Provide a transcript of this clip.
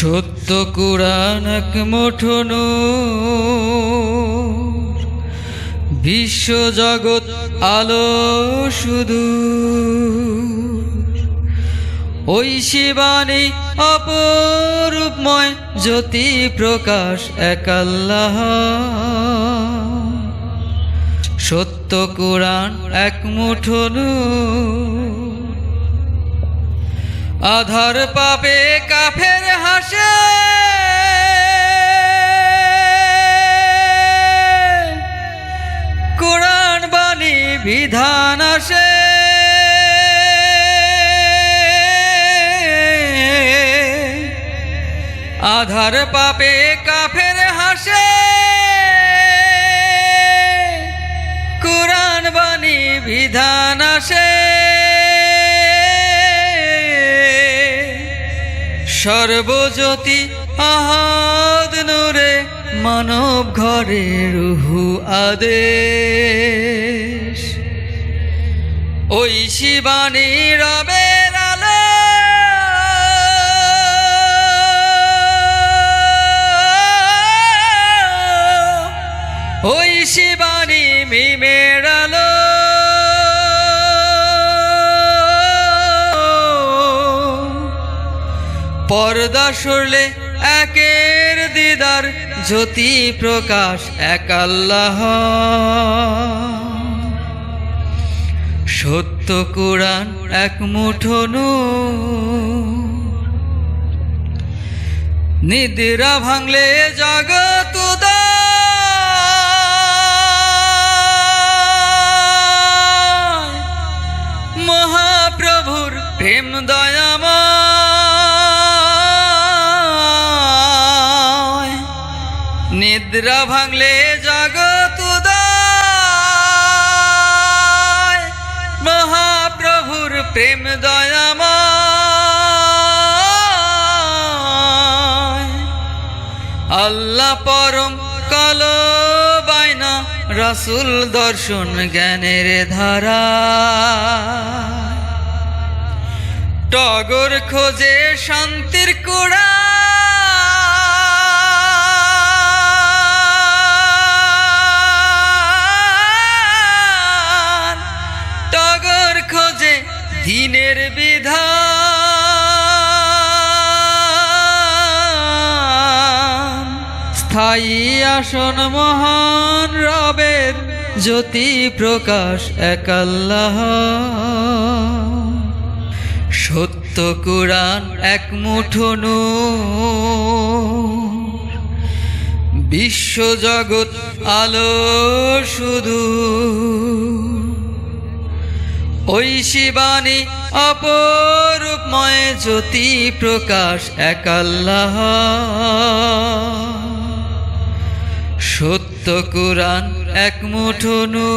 সত্য কুরআন এক মুঠোন বিশ্ব জগৎ আলো শুধু ওই শিবানী অপরূপময় জ্যোতি প্রকাশ এক আল্লাহ। সত্য কুরআন এক মুঠোন আধার পাবে কাফের হাসে কোরআন বাণী বিধান আসে। আধার পাপে কাফের হাসে। কোরআন বাণী বিধান আসে। সর্বজ্যোতি আহাদ নূরে মানব ঘরে রুহু আদেশ। ওই শিবানী আলো। ওই শিবানী মিমের পর্দা সরলে একের দিদার জ্যোতি প্রকাশ এক আল্লাহ সত্য কোরআন এক মুঠোনু। নিদিরা ভাঙলে জগৎ নিদ্রা ভাঙলে উদয়। মহাপ্রভুর প্রেম দয়াময়। আল্লাহ পরম কাল বাইনা রাসুল দর্শন জ্ঞানের ধারা। টগর খোঁজে শান্তির কুড়া দিনের বিধান। স্থায়ী আসন মহান রবের জ্যোতি প্রকাশ একাল্লাহ। সত্য কুরআন এক মুঠোনু। বিশ্ব জগৎ আলো শুধু। ওই শিবানী অপরূপময় জ্যোতি প্রকাশ একাল্লাহ। সত্য কুরান এক মুঠোনু